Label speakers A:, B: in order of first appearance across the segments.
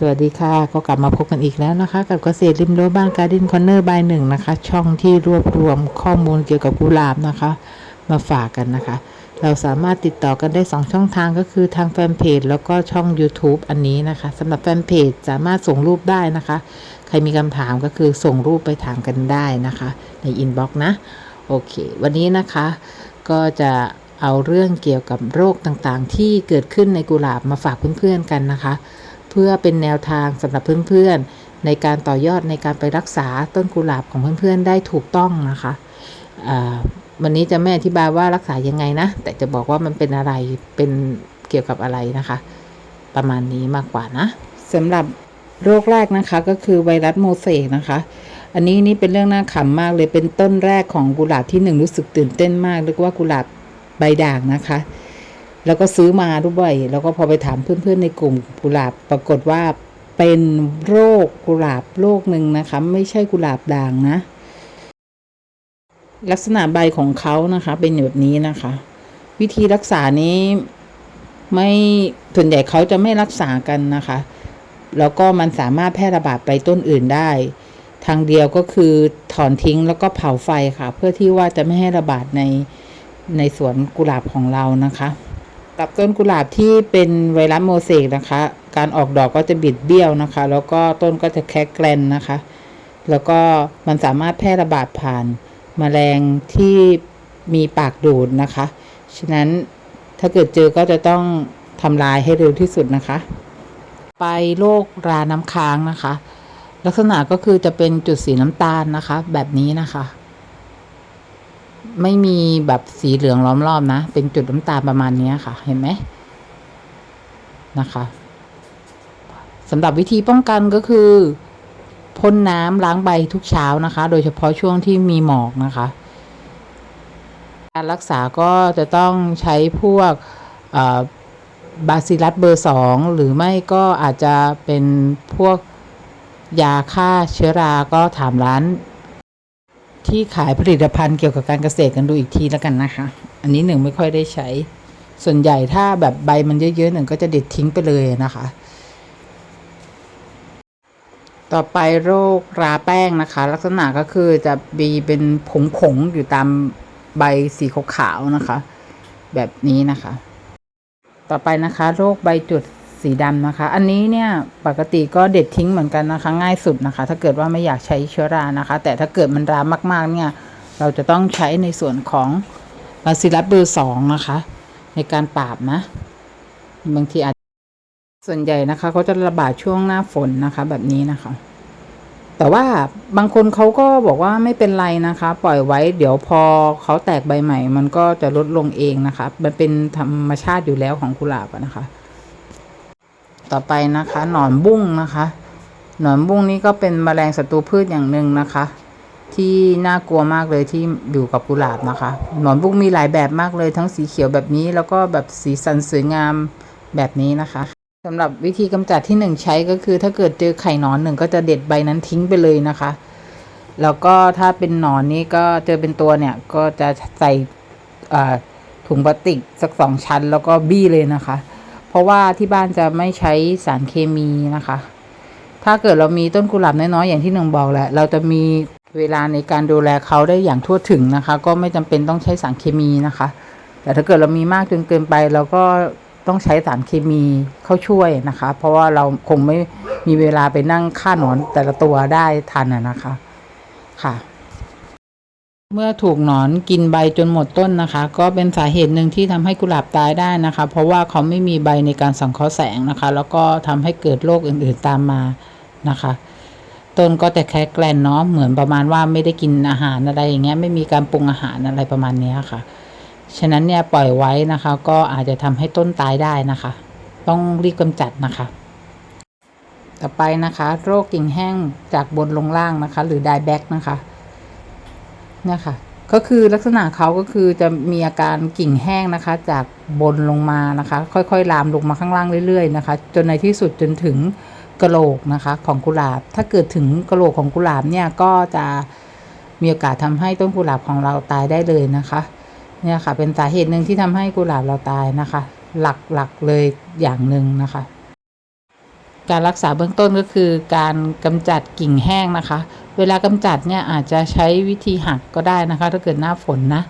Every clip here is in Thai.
A: สวัสดีค่ะ ก็กลับมาพบกันอีกแล้วนะคะ กับเกษตรริมรั้วบ้านการ์เด้นคอนเนอร์บายหนึ่งนะคะ ช่องที่รวบรวมข้อมูลเกี่ยวกับกุหลาบนะคะ มาฝากกันนะคะ เราสามารถติดต่อกันได้ 2 ช่องทางก็คือทางแฟนเพจแล้วก็ช่อง YouTube อันนี้นะคะสำหรับแฟนเพจสามารถส่งรูปได้นะคะ ใครมีคำถามก็คือส่งรูปไปถามกันได้นะคะ ในอินบ็อกซ์นะโอเค วันนี้นะคะก็จะเอาเรื่องเกี่ยวกับโรคต่างๆ ที่เกิดขึ้นในกุหลาบมาฝากเพื่อนๆกันนะคะ พื่อเป็นแนวทางสำหรับเพื่อนๆ ในการต่อยอดในการไปรักษาต้นกุหลาบของเพื่อนๆ ได้ถูกต้องนะคะอ่าวันนี้จะไม่อธิบายว่ารักษายังไงนะ แต่จะบอกว่ามันเป็นอะไรเป็นเกี่ยวกับอะไรนะคะ ประมาณนี้มากกว่านะสำหรับโรคแรกนะคะก็คือไวรัสโมเสกนะคะ อันนี้นี่เป็นเรื่องน่าขำมากเลยเป็นต้นแรกของกุหลาบที่หนึ่งรู้สึกตื่นเต้นมากเรียกว่ากุหลาบใบด่างนะคะ แล้วก็ซื้อมาด้วยแล้วก็พอไปถามเพื่อนๆในกลุ่มกุหลาบปรากฏว่าเป็นโรคกุหลาบโรคหนึ่งนะคะ ไม่ใช่กุหลาบด่างนะ ลักษณะใบของเขานะคะ เป็นแบบนี้นะคะ วิธีรักษานี้ไม่ส่วนใหญ่เขาจะไม่รักษากันนะคะ แล้วก็มันสามารถแพร่ระบาดไปต้นอื่นได้ ทางเดียวก็คือถอนทิ้งแล้วก็เผาไฟค่ะ เพื่อที่ว่าจะไม่ให้ระบาดในในสวนกุหลาบของเรานะคะ กับต้นกุหลาบที่เป็นไวรัสโมเสกนะคะ การออกดอกก็จะบิดเบี้ยวนะคะ แล้วก็ต้นก็จะแคกแกลนนะคะ แล้วก็มันสามารถแพร่ระบาดผ่านมแมลงที่มีปากดูดนะคะ ฉะนั้นถ้าเกิดเจอก็จะต้องทำลายให้เร็วที่สุดนะคะ ไปโรคราน้ำค้างนะคะ ลักษณะก็คือจะเป็นจุดสีน้ำตาลนะคะ แบบนี้นะคะ ไม่มีแบบสีเหลืองล้อมรอบนะ เป็นจุดน้ำตาลประมาณนี้ค่ะ เห็นไหมนะคะสำหรับวิธีป้องกันก็คือพ่นน้ำล้างใบทุกเช้านะคะ โดยเฉพาะช่วงที่มีหมอกนะคะ การรักษาก็จะต้องใช้พวกบาซิลัสเบอร์สองหรือไม่ก็อาจจะเป็นพวกยาฆ่าเชื้อราก็ถามร้าน ที่ขายผลิตภัณฑ์เกี่ยวกับการเกษตรกันดูอีกทีแล้วกันนะคะ อันนี้หนึ่งไม่ค่อยได้ใช้ ส่วนใหญ่ถ้าแบบใบมันเยอะๆหนึ่งก็จะเด็ดทิ้งไปเลยนะคะ ต่อไปโรคราแป้งนะคะ ลักษณะก็คือจะมีเป็นผงๆอยู่ตามใบสีขาวๆนะคะ แบบนี้นะคะ ต่อไปนะคะ โรคใบจุด สีดำนะคะ อันนี้เนี่ยปกติก็เด็ดทิ้งเหมือนกันนะคะ ง่ายสุดนะคะ ถ้าเกิดว่าไม่อยากใช้เชื้อรานะคะ แต่ถ้าเกิดมันรามากๆเนี่ยเราจะต้องใช้ในส่วนของบาซิลัสเบอร์สองนะคะ ในการปราบนะ บางทีอาจส่วนใหญ่นะคะเขาจะระบาดช่วงหน้าฝนนะคะ แบบนี้นะคะ แต่ว่าบางคนเขาก็บอกว่าไม่เป็นไรนะคะ ปล่อยไว้ เดี๋ยวพอเขาแตกใบใหม่ มันก็จะลดลงเองนะคะ มันเป็นธรรมชาติอยู่แล้วของกุหลาบนะคะ ต่อไปนะคะหนอนบุ้งนะคะ หนอนบุ้งนี้ก็เป็นแมลงศัตรูพืชอย่างหนึ่งนะคะ ที่น่ากลัวมากเลยที่อยู่กับกุหลาบนะคะ หนอนบุ้งมีหลายแบบมากเลยทั้งสีเขียวแบบนี้แล้วก็แบบสีสันสวยงามแบบนี้นะคะสำหรับวิธีกำจัดที่หนึ่งใช้ก็คือถ้าเกิดเจอไข่หนอนหนึ่งก็จะเด็ดใบนั้นทิ้งไปเลยนะคะ แล้วก็ถ้าเป็นหนอนนี้ก็เจอเป็นตัวเนี่ยก็จะใส่ถุงพลาสติกสักสองชั้นแล้วก็บี้เลยนะคะ ราะว่าที่บ้านจะไม่ใช้สารเคมีนะคะ ถ้าเกิดเรามีต้นกุหลาบน้อยๆอย่างที่หนึ่งบอกแหละเราจะมีเวลาในการดูแลเขาได้อย่างทั่วถึงนะคะ ก็ไม่จำเป็นต้องใช้สารเคมีนะคะ แต่ถ้าเกิดเรามีมากจนเกินไปเราก็ต้องใช้สารเคมีเข้าช่วยนะคะ เพราะว่าเราคงไม่มีเวลาไปนั่งฆ่าหนอนแต่ละตัวได้ทันนะคะ ค่ะ เมื่อถูกหนอนกินใบจนหมดต้นนะคะ ก็เป็นสาเหตุหนึ่งที่ทำให้กุหลาบตายได้นะคะ เพราะว่าเขาไม่มีใบในการสังเคราะห์แสงนะคะ แล้วก็ทำให้เกิดโรคอื่นๆตามมานะคะ ต้นก็แต่แค่แกลนเนาะเหมือนประมาณว่าไม่ได้กินอาหารอะไรอย่างเงี้ยไม่มีการปรุงอาหารอะไรประมาณนี้ค่ะ ฉะนั้นเนี่ยปล่อยไว้นะคะ ก็อาจจะทำให้ต้นตายได้นะคะ ต้องรีบกำจัดนะคะ ต่อไปนะคะ โรคกิ่งแห้งจากบนลงล่างนะคะ หรือไดแบ็กนะคะ เนี่ยค่ะ ก็คือลักษณะเขาก็คือจะมีอาการกิ่งแห้งนะคะ จากบนลงมานะคะ ค่อยๆลามลงมาข้างล่างเรื่อยๆนะคะ จนในที่สุดจนถึงกระโหลกนะคะ ของกุหลาบ ถ้าเกิดถึงกระโหลกของกุหลาบเนี่ยก็จะมีโอกาสทำให้ต้นกุหลาบของเราตายได้เลยนะคะ เนี่ยค่ะ เป็นสาเหตุหนึ่งที่ทำให้กุหลาบเราตายนะคะ หลักๆเลยอย่างหนึ่งนะคะ การรักษาเบื้องต้นก็คือการกำจัดกิ่งแห้งนะคะ เวลากำจัดเนี่ยอาจจะใช้วิธีหักก็ได้นะคะ ถ้าเกิดหน้าฝนนะ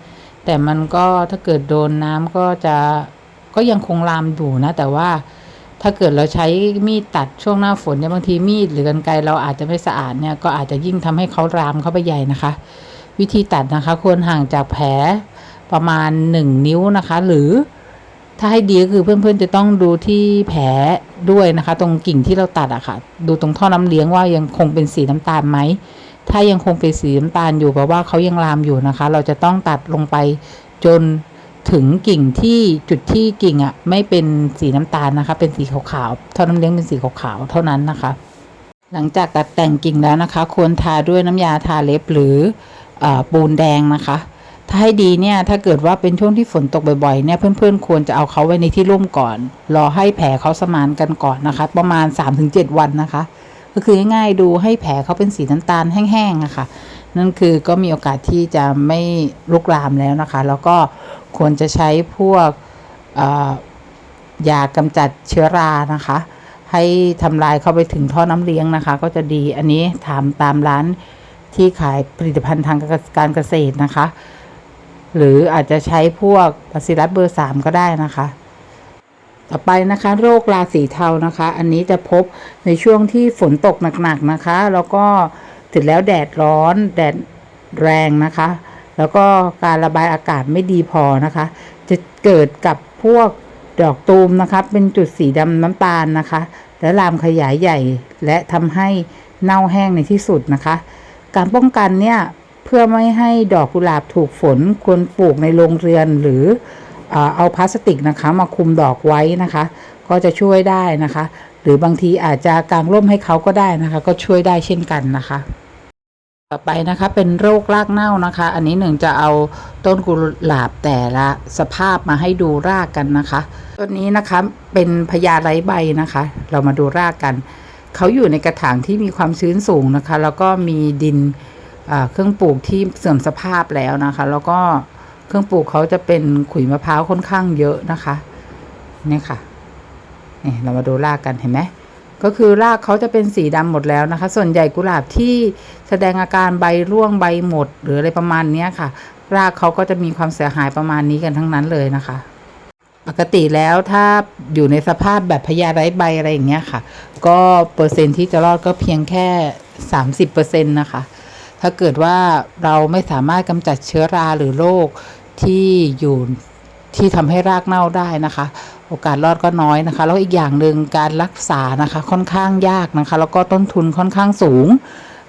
A: แต่มันก็ถ้าเกิดโดนน้ำก็จะก็ยังคงลามอยู่นะ แต่ว่าถ้าเกิดเราใช้มีดตัดช่วงหน้าฝนเนี่ยบางทีมีดหรือกรรไกรเราอาจจะไม่สะอาดเนี่ยก็อาจจะยิ่งทำให้เขารามเข้าไปใหญ่นะคะ วิธีตัดนะคะ ควรห่างจากแผลประมาณ 1 นิ้วนะคะ หรือ ถ้าให้ดีก็คือเพื่อนๆจะต้องดูที่แผลด้วยนะคะ ตรงกิ่งที่เราตัดอะค่ะ ดูตรงท่อน้ำเลี้ยงว่ายังคงเป็นสีน้ำตาลไหมถ้ายังคงเป็นสีน้ำตาลอยู่แปลว่าเขายังลามอยู่นะคะ เราจะต้องตัดลงไปจนถึงกิ่งที่จุดที่กิ่งอะไม่เป็นสีน้ำตาลนะคะ เป็นสีขาวๆท่อน้ำเลี้ยงเป็นสีขาวๆเท่านั้นนะคะ หลังจากตัดแต่งกิ่งแล้วนะคะ ควรทาด้วยน้ำยาทาเล็บหรืออปูนแดงนะคะ ถ้าให้ดีเนี่ยถ้าเกิดว่าเป็นช่วงที่ฝนตกบ่อยๆเนี่ยเพื่อนๆ ควรจะเอาเขาไว้ในที่ร่มก่อน รอให้แผลเขาสมานกันก่อนนะคะ ประมาณ 3-7 วันนะคะ ก็คือง่ายๆดูให้แผลเขาเป็นสีน้ำตาลแห้งๆนะคะนั่นคือก็มีโอกาสที่จะไม่ลุกลามแล้วนะคะ แล้วก็ควรจะใช้พวกยากำจัดเชื้อรานะคะ ให้ทำลายเข้าไปถึงท่อน้ำเลี้ยงนะคะ ก็จะดีอันนี้ถามตามร้านที่ขายผลิตภัณฑ์ทางการเกษตรนะคะ หรืออาจจะใช้พวกบาซิลัสเบอร์สามก็ได้นะคะ ต่อไปนะคะ โรคราสีเทานะคะ อันนี้จะพบในช่วงที่ฝนตกหนักๆนะคะ แล้วก็เสร็จแล้วแดดร้อนแดดแรงนะคะ แล้วก็การระบายอากาศไม่ดีพอนะคะ จะเกิดกับพวกดอกตูมนะคะ เป็นจุดสีดำน้ำตาลนะคะ และลามขยายใหญ่และทำให้เน่าแห้งในที่สุดนะคะ การป้องกันเนี่ย เพื่อไม่ให้ดอกกุหลาบถูกฝนควรปลูกในโรงเรือนหรือเอาพลาสติกนะคะมาคุมดอกไว้นะคะ ก็จะช่วยได้นะคะ หรือบางทีอาจจะกางร่มให้เขาก็ได้นะคะ ก็ช่วยได้เช่นกันนะคะต่อไปนะคะเป็นโรครากเน่านะคะ อันนี้หนึ่งจะเอาต้นกุหลาบแต่ละสภาพมาให้ดูรากกันนะคะต้นนี้นะคะเป็นพญาไร้ใบนะคะ เรามาดูรากกัน เขาอยู่ในกระถางที่มีความชื้นสูงนะคะ แล้วก็มีดิน เครื่องปลูกที่เสื่อมสภาพแล้วนะคะ แล้วก็เครื่องปลูกเขาจะเป็นขุยมะพร้าวค่อนข้างเยอะนะคะนี่ค่ะนี่เรามาดูรากกันเห็นไหมก็คือรากเขาจะเป็นสีดำหมดแล้วนะคะ ส่วนใหญ่กุหลาบที่แสดงอาการใบร่วงใบหมด หรืออะไรประมาณเนี้ค่ะ รากเขาก็จะมีความเสียหายประมาณนี้กันทั้งนั้นเลยนะคะ ปกติแล้วถ้าอยู่ในสภาพแบบพญาไร้ใบอะไรอย่างเงี้ยค่ะ ก็เปอร์เซ็นที่จะรอดก็เพียงแค่ 30%นะคะ ถ้าเกิดว่าเราไม่สามารถกำจัดเชื้อราหรือโรคที่อยู่ที่ทำให้รากเน่าได้นะคะ โอกาสรอดก็น้อยนะคะ แล้วอีกอย่างหนึ่งการรักษานะคะค่อนข้างยากนะคะ แล้วก็ต้นทุนค่อนข้างสูง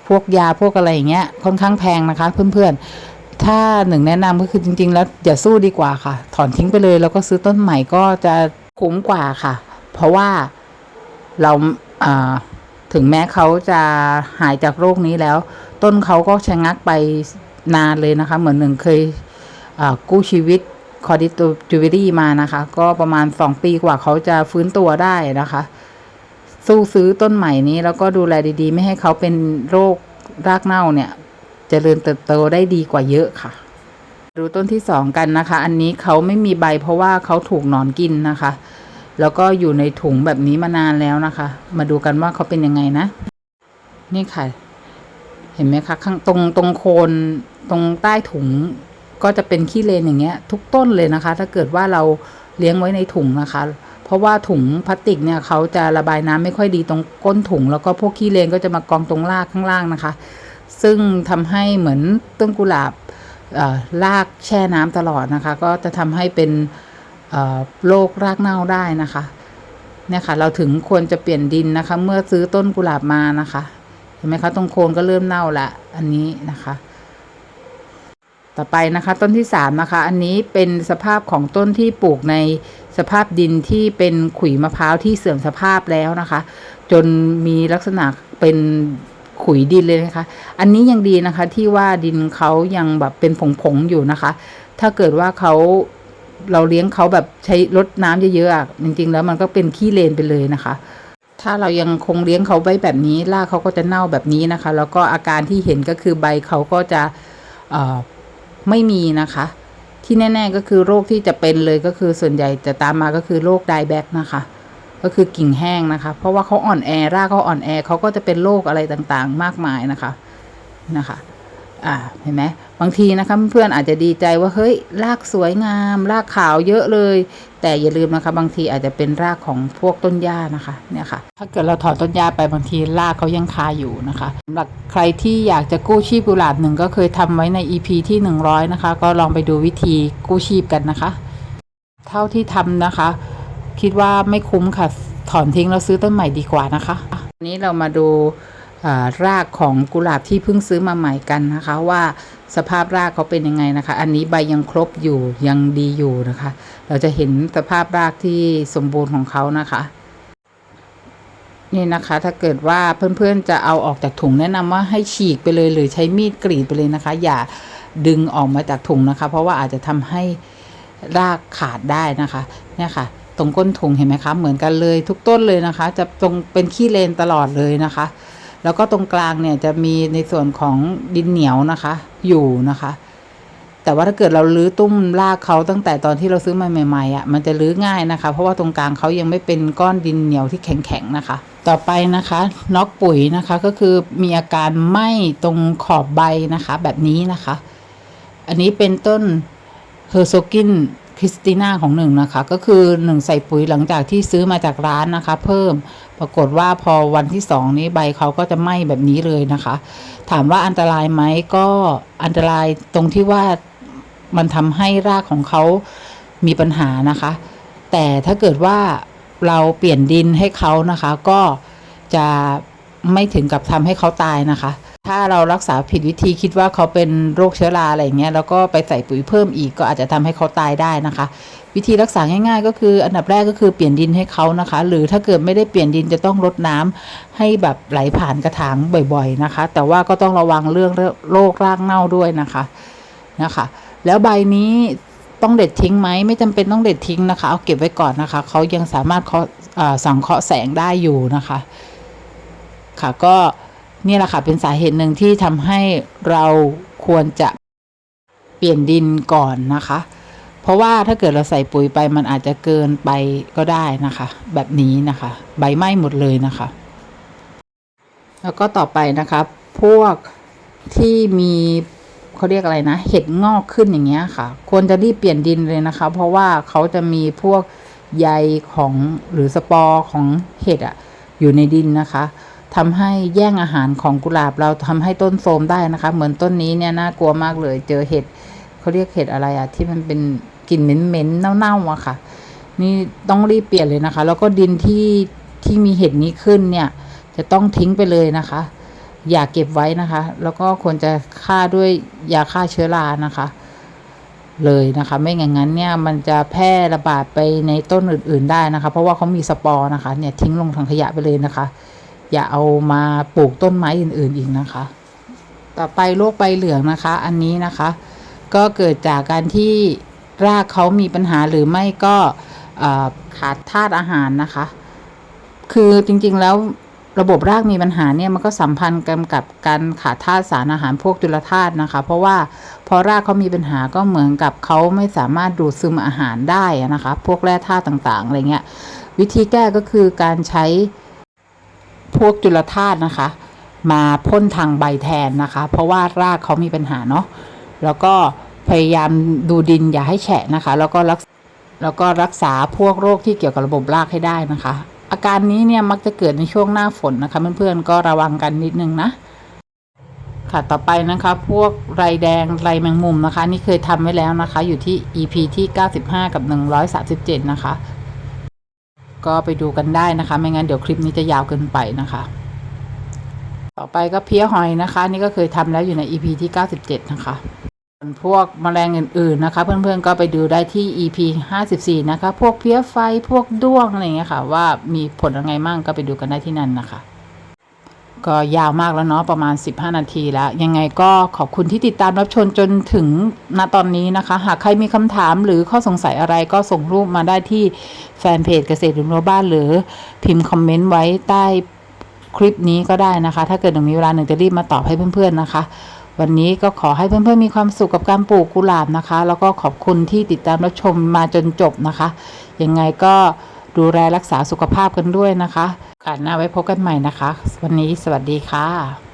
A: พวกยาพวกอะไรอย่างเงี้ยค่อนข้างแพงนะคะ เพื่อนๆ ถ้าหนึ่งแนะนำก็คือจริง ๆ แล้วอย่าสู้ดีกว่าค่ะ ถอนทิ้งไปเลยแล้วก็ซื้อต้นใหม่ก็จะคุ้มกว่าค่ะ เพราะว่าเราอ่าถึงแม้เขาจะหายจากโรคนี้แล้ว ต้นเขาก็ชะงักไปนานเลยนะคะ เหมือนหนึ่งเคยกู้ชีวิตคอร์ดิตูจูเวรี่มานะคะ ก็ประมาณ 2 ปีกว่าเขาจะฟื้นตัวได้นะคะ สู้ซื้อต้นใหม่นี้ แล้วก็ดูแลดีๆ ไม่ให้เขาเป็นโรครากเน่าเนี่ยจเจริญเติบโตได้ดีกว่าเยอะค่ะ ดูต้นที่สองกันนะคะ อันนี้เขาไม่มีใบเพราะว่าเขาถูกหนอนกินนะคะ แล้วก็อยู่ในถุงแบบนี้มานานแล้วนะคะ มาดูกันว่าเขาเป็นยังไงนะ นี่ค่ะ เห็นไหมคะข้างตรงตรงโคนตรงใต้ถุงก็จะเป็นขี้เลนอย่างเงี้ย ทุกต้นเลยนะคะ ถ้าเกิดว่าเราเลี้ยงไว้ในถุงนะคะ เพราะว่าถุงพลาสติกเนี่ยเขาจะระบายน้ำไม่ค่อยดีตรงก้นถุง แล้วก็พวกขี้เลนก็จะมากองตรงรากข้างล่างนะคะ ซึ่งทำให้เหมือนต้นกุหลาบอ่อรากแช่น้ำตลอดนะคะ ก็จะทำให้เป็นอ่อโรครากเน่าได้นะคะเนี่ยค่ะเราถึงควรจะเปลี่ยนดินนะคะ เมื่อซื้อต้นกุหลาบมานะคะ เห็นไหมคะตรงโคนก็เริ่มเน่าละอันนี้นะคะ ต่อไปนะคะ ต้นที่สามนะคะ อันนี้เป็นสภาพของต้นที่ปลูกในสภาพดินที่เป็นขุยมะพร้าวที่เสื่อมสภาพแล้วนะคะ จนมีลักษณะเป็นขุยดินเลยนะคะ อันนี้ยังดีนะคะ ที่ว่าดินเขายังแบบเป็นผงๆอยู่นะคะ ถ้าเกิดว่าเขาเราเลี้ยงเขาแบบใช้รดน้ำเยอะๆจริงๆแล้วมันก็เป็นขี้เลนไปเลยนะคะ ถ้าเรายังคงเลี้ยงเขาไว้แบบนี้รากเขาก็จะเน่าแบบนี้นะคะ แล้วก็อาการที่เห็นก็คือใบเขาก็จะไม่มีนะคะ ที่แน่ ๆก็คือโรคที่จะเป็นเลยก็คือส่วนใหญ่จะตามมาก็คือโรคไดแบกนะคะ ก็คือกิ่งแห้งนะคะ เพราะว่าเขาอ่อนแอรากเขาอ่อนแอเขาก็จะเป็นโรคอะไรต่างๆ มากมายนะคะนะคะ อ่าเห็นไหมบางทีนะคะเพื่อนอาจจะดีใจว่าเฮ้ยรากสวยงาม รากขาวเยอะเลย แต่อย่าลืมนะคะ บางทีอาจจะเป็นรากของพวกต้นหญ้านะคะเนี่ยค่ะ ถ้าเกิดเราถอนต้นหญ้าไปบางทีรากเขายังคาอยู่นะคะสำหรับใครที่อยากจะกู้ชีพกุหลาบหนึ่งก็เคยทำไว้ใน EP ที่ 100 นะคะ ก็ลองไปดูวิธีกู้ชีพกันนะคะ เท่าที่ทำนะคะ คิดว่าไม่คุ้มค่ะถอนทิ้งแล้วซื้อต้นใหม่ดีกว่านะคะวันนี้เรามาดู รากของกุหลาบที่เพิ่งซื้อมาใหม่กันนะคะ ว่าสภาพรากเขาเป็นยังไงนะคะ อันนี้ใบยังครบอยู่ยังดีอยู่นะคะ เราจะเห็นสภาพรากที่สมบูรณ์ของเขานะคะนี่นะคะ ถ้าเกิดว่าเพื่อนๆจะเอาออกจากถุงแนะนำว่าให้ฉีกไปเลยหรือใช้มีดกรีดไปเลยนะคะ อย่าดึงออกมาจากถุงนะคะ เพราะว่าอาจจะทำให้รากขาดได้นะคะ เนี่ยค่ะ ตรงก้นถุงเห็นไหมคะ เหมือนกันเลยทุกต้นเลยนะคะ จะตรงเป็นขี้เลนตลอดเลยนะคะ แล้วก็ตรงกลางเนี่ยจะมีในส่วนของดินเหนียวนะคะ อยู่นะคะ แต่ว่าถ้าเกิดเราลื้อตุ้มรากเขาตั้งแต่ตอนที่เราซื้อมาใหม่ๆอะมันจะลื้อง่ายนะคะ เพราะว่าตรงกลางเขายังไม่เป็นก้อนดินเหนียวที่แข็งๆนะคะ ต่อไปนะคะน็อกปุ๋ยนะคะก็คือมีอาการไหม้ตรงขอบใบนะคะ แบบนี้นะคะ อันนี้เป็นต้นเฮอร์โซกินคริสติน่าของหนึ่งนะคะ ก็คือหนึ่งใส่ปุ๋ยหลังจากที่ซื้อมาจากร้านนะคะ เพิ่ม ปรากฏว่าพอวันที่สองนี้ใบเขาก็จะไหม้แบบนี้เลยนะคะ ถามว่าอันตรายไหมก็อันตรายตรงที่ว่ามันทำให้รากของเขามีปัญหานะคะ แต่ถ้าเกิดว่าเราเปลี่ยนดินให้เขานะคะ ก็จะไม่ถึงกับทำให้เขาตายนะคะ ถ้าเรารักษาผิดวิธีคิดว่าเขาเป็นโรคเชื้อราอะไรอย่างเงี้ยแล้วก็ไปใส่ปุ๋ยเพิ่มอีกก็อาจจะทำให้เขาตายได้นะคะ วิธีรักษาง่าย ๆ ก็คืออันดับแรกก็คือเปลี่ยนดินให้เขานะคะ หรือถ้าเกิดไม่ได้เปลี่ยนดินจะต้องรดน้ำให้แบบไหลผ่านกระถางบ่อยๆนะคะ แต่ว่าก็ต้องระวังเรื่องโรครากเน่าด้วยนะคะนะคะ แล้วใบนี้ต้องเด็ดทิ้งไหมไม่จำเป็นต้องเด็ดทิ้งนะคะ เอาเก็บไว้ก่อนนะคะเขายังสามารถเคาะอ่าสังเคราะห์แสงได้อยู่นะคะ ค่ะก็นี่แหละค่ะเป็นสาเหตุหนึ่งที่ทำให้เราควรจะเปลี่ยนดินก่อนนะคะ เพราะว่าถ้าเกิดเราใส่ปุ๋ยไปมันอาจจะเกินไปก็ได้นะคะ แบบนี้นะคะ ใบไหม้หมดเลยนะคะ แล้วก็ต่อไปนะคะ พวกที่มีเขาเรียกอะไรนะ เห็ดงอกขึ้นอย่างเงี้ยค่ะ ควรจะรีบเปลี่ยนดินเลยนะคะ เพราะว่าเขาจะมีพวกใยของหรือสปอร์ของเห็ดอะอยู่ในดินนะคะทำให้แย่งอาหารของกุหลาบเราทำให้ต้นโทรมได้นะคะ เหมือนต้นนี้เนี่ยน่ากลัวมากเลย เจอเห็ดเขาเรียกเห็ดอะไรอะที่มันเป็น กลิ่นเหม็นๆเน่าๆอะค่ะ นี่ต้องรีบเปลี่ยนเลยนะคะ แล้วก็ดินที่ที่มีเห็ดนี้ขึ้นเนี่ย จะต้องทิ้งไปเลยนะคะ อย่าเก็บไว้นะคะ แล้วก็ควรจะฆ่าด้วยยาฆ่าเชื้อรานะคะ เลยนะคะ ไม่อย่างนั้นเนี่ยมันจะแพร่ระบาดไปในต้นอื่น ๆได้นะคะ เพราะว่าเขามีสปอร์นะคะเนี่ยทิ้งลงถังขยะไปเลยนะคะ อย่าเอามาปลูกต้นไม้อื่น ๆอีกนะคะต่อไปโรคใบเหลืองนะคะ อันนี้นะคะ ก็เกิดจากการที่ รากเขามีปัญหาหรือไม่ก็ขาดธาตุอาหารนะคะ คือจริงๆแล้วระบบรากมีปัญหาเนี่ยมันก็สัมพันธ์กันกับการขาดธาตุสารอาหารพวกจุลธาตุนะคะ เพราะว่าพอรากเขามีปัญหาก็เหมือนกับเขาไม่สามารถดูดซึมอาหารได้นะคะ พวกแร่ธาตุต่างๆอะไรเงี้ยวิธีแก้ก็คือการใช้พวกจุลธาตุนะคะ มาพ่นทางใบแทนนะคะ เพราะว่ารากเขามีปัญหาเนาะแล้วก็ พยายามดูดินอย่าให้แฉะนะคะ แล้วก็รักแล้วก็รักษาพวกโรคที่เกี่ยวกับระบบรากให้ได้นะคะ อาการนี้เนี่ยมักจะเกิดในช่วงหน้าฝนนะคะ เพื่อนๆก็ระวังกันนิดนึงนะค่ะต่อไปนะคะ พวกไรแดงไรแมงมุมนะคะ นี่เคยทำไว้แล้วนะคะ อยู่ที่ EP ที่ 95 กับ 137 นะคะ ก็ไปดูกันได้นะคะ ไม่งั้นเดี๋ยวคลิปนี้จะยาวเกินไปนะคะ ต่อไปก็เพี้ยหอยนะคะ นี่ก็เคยทำแล้วอยู่ใน EP ที่ 97 นะคะ ส่วนพวกแมลงอื่นๆนะคะ เพื่อนๆก็ไปดูได้ที่ EP 54 นะคะ พวกเพี้ยไฟพวกด้วงอะไรเงี้ยค่ะ ว่ามีผลยังไงมั่งก็ไปดูกันได้ที่นั่นนะคะ ก็ยาวมากแล้วเนาะประมาณ 15 นาทีแล้ว ยังไงก็ขอบคุณที่ติดตามรับชมจนถึงณตอนนี้นะคะ หากใครมีคำถามหรือข้อสงสัยอะไรก็ส่งรูปมาได้ที่แฟนเพจเกษตรหรือบ้าน หรือพิมพ์คอมเมนต์ไว้ใต้คลิปนี้ก็ได้นะคะ ถ้าเกิดหนึ่งมีเวลาหนึ่งจะรีบมาตอบให้เพื่อนๆนะคะ วันนี้ก็ขอให้เพื่อนๆมีความสุขกับการปลูกกุหลาบนะคะ แล้วก็ขอบคุณที่ติดตามรับชมมาจนจบนะคะ ยังไงก็ดูแลรักษาสุขภาพกันด้วยนะคะกาสหน้าไว้พบกันใหม่นะคะ วันนี้สวัสดีค่ะ